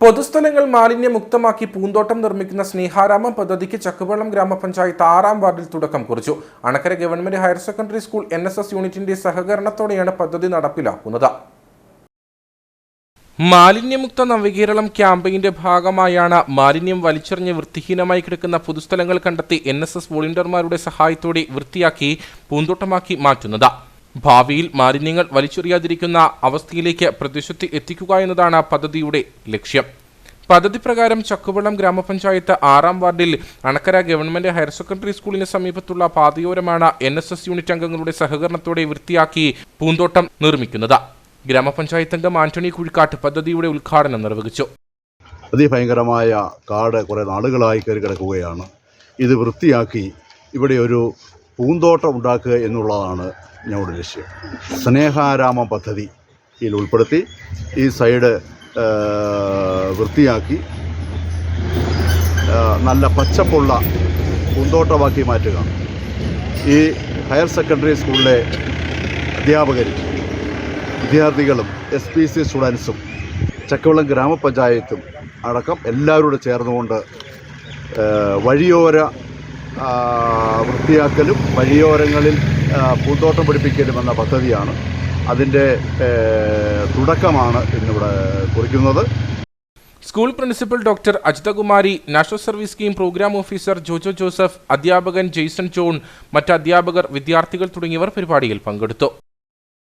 പൊതുസ്ഥലങ്ങൾ മാലിന്യമുക്തമാക്കി പൂന്തോട്ടം നിർമ്മിക്കുന്ന സ്നേഹാരാമം പദ്ധതിക്ക് ചക്കുവെള്ളം ഗ്രാമപഞ്ചായത്ത് ആറാം വാർഡിൽ തുടക്കം കുറിച്ചു. Anakkara government higher secondary school N S S യൂണിറ്റിന്റെ സഹകരണത്തോടെയാണ് പദ്ധതി നടപ്പിലാക്കുന്നത്. മാലിന്യമുക്ത നവീകരണം ക്യാമ്പയിന്റെ ഭാഗമായാണ് മാലിന്യം വലിച്ചെറിഞ്ഞ് വൃത്തിഹീനമായി കിടക്കുന്ന പൊതുസ്ഥലങ്ങൾ കണ്ടെത്തി എൻ എസ് എസ് വോളണ്ടിയർമാരുടെ സഹായത്തോടെ വൃത്തിയാക്കി പൂന്തോട്ടമാക്കി മാറ്റുന്നത്. ഭാവിയിൽ മാലിന്യങ്ങൾ വലിച്ചെറിയാതിരിക്കുന്ന അവസ്ഥയിലേക്ക് പ്രതിശുദ്ധി എത്തിക്കുക എന്നതാണ് പദ്ധതിയുടെ ലക്ഷ്യം. പദ്ധതി പ്രകാരം ചക്കുവള്ളം ഗ്രാമപഞ്ചായത്ത് ആറാം വാർഡിൽ അണക്കര ഗവൺമെന്റ് ഹയർ സെക്കൻഡറി സ്കൂളിന് സമീപത്തുള്ള പാതയോരമാണ് എൻ എസ് എസ് യൂണിറ്റ് അംഗങ്ങളുടെ സഹകരണത്തോടെ വൃത്തിയാക്കി പൂന്തോട്ടം നിർമ്മിക്കുന്നത്. ഗ്രാമപഞ്ചായത്ത് അംഗം ആന്റണി കുഴിക്കാട്ട് പദ്ധതിയുടെ ഉദ്ഘാടനം നിർവഹിച്ചു. അതിഭയങ്കരമായ കാട് കുറേ നാളുകളായി കയറി കിടക്കുകയാണ് ഇത് വൃത്തിയാക്കി ഇവിടെ ഒരു പൂന്തോട്ടം ഉണ്ടാക്കുക എന്നുള്ളതാണ് ഞങ്ങളുടെ ലക്ഷ്യം. സ്നേഹാരാമ പദ്ധതിയിൽ ഉൾപ്പെടുത്തി ഈ സൈഡ് വൃത്തിയാക്കി നല്ല പച്ചപ്പുള്ള പൂന്തോട്ടമാക്കി മാറ്റുക. ഈ ഹയർ സെക്കൻഡറി സ്കൂളിലെ അധ്യാപകരും വിദ്യാർത്ഥികളും എസ് പി സി സ്റ്റുഡൻസും ചക്കവളം ഗ്രാമപഞ്ചായത്തും അടക്കം എല്ലാവരോടും ചേർന്നുകൊണ്ട് വഴിയോര വൃത്തിയാക്കലും വഴിയോരങ്ങളിൽ പൂന്തോട്ടം പിടിപ്പിക്കലും എന്ന പദ്ധതിയാണ് അതിന്റെ തുടക്കമാണ് ഇന്നിവിടെ കുറിക്കുന്നത്. School principal doctor Ajithakumari national service scheme programme officer Jojo Joseph അധ്യാപകൻ ജെയ്സൺ ജോൺ മറ്റ് അധ്യാപകർ വിദ്യാർത്ഥികൾ തുടങ്ങിയവർ പരിപാടിയിൽ പങ്കെടുത്തു.